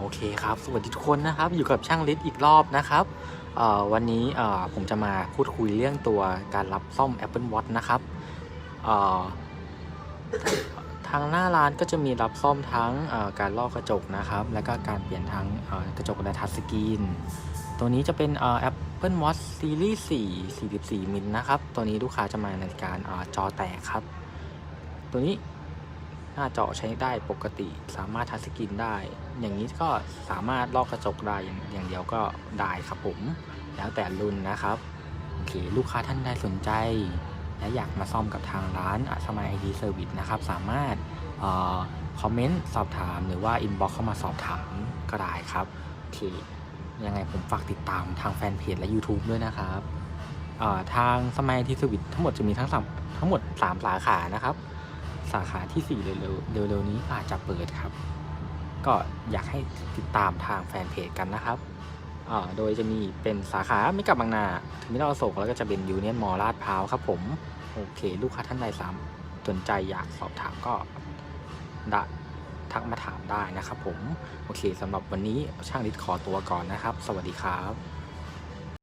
โอเคครับ สวัสดีทุกคนนะครับ อยู่กับช่างลิศอีกรอบนะครับวันนี้ผมจะมาพูดคุยเรื่องตัวการรับซ่อม Apple Watch นะครับทางหน้าร้านก็จะมีรับซ่อมทั้งการลอกกระจกนะครับ แล้วก็การเปลี่ยนทั้งกระจกและทัชสกรีน ตัวนี้จะเป็น Apple Watch Series 4 44มิลนะครับ ตัวนี้ลูกค้าจะมาในการจอแตกครับ ตัวนี้ หน้าจอใช้ได้ปกติ สามารถทัชสกรีนได้ อย่างนี้ก็สามารถลอกกระจกได้อย่างเดียวก็ได้ครับผม แล้วแต่รุ่นนะครับโอเคลูกค้าท่านใดสนใจ และอยากมาซ่อมกับทางร้านสมัยไอดีเซอร์วิสนะครับ สามารถออคอมเมนต์สอบถามหรือว่าอินบ็อกเข้ามาสอบถามก็ได้ครับโอเคยังไงผมฝากติดตามทางแฟนเพจและ YouTube ด้วยนะครับทางสมัยไอดีเซอร์วิสทั้งหมดจะมีทั้งสามทั้งหมด 3 สาขานะครับ สาขาที่ 4 เร็วๆเร็วๆนี้อาจจะเปิดครับ ก็อยากให้ติดตามทางแฟนเพจกันนะครับโดยจะมีเป็นสาขาไม่กับบางนาถึงไม่ต้องโศกแล้วก็จะเป็นยูเนียนมอลาดพร้าวครับผม โอเค ลูกค้าท่านใดสามสนใจอยากสอบถามก็ดทักมาถามได้นะครับผม โอเคสำหรับวันนี้ช่างฤทธิ์ขอตัวก่อนนะครับ สวัสดีครับ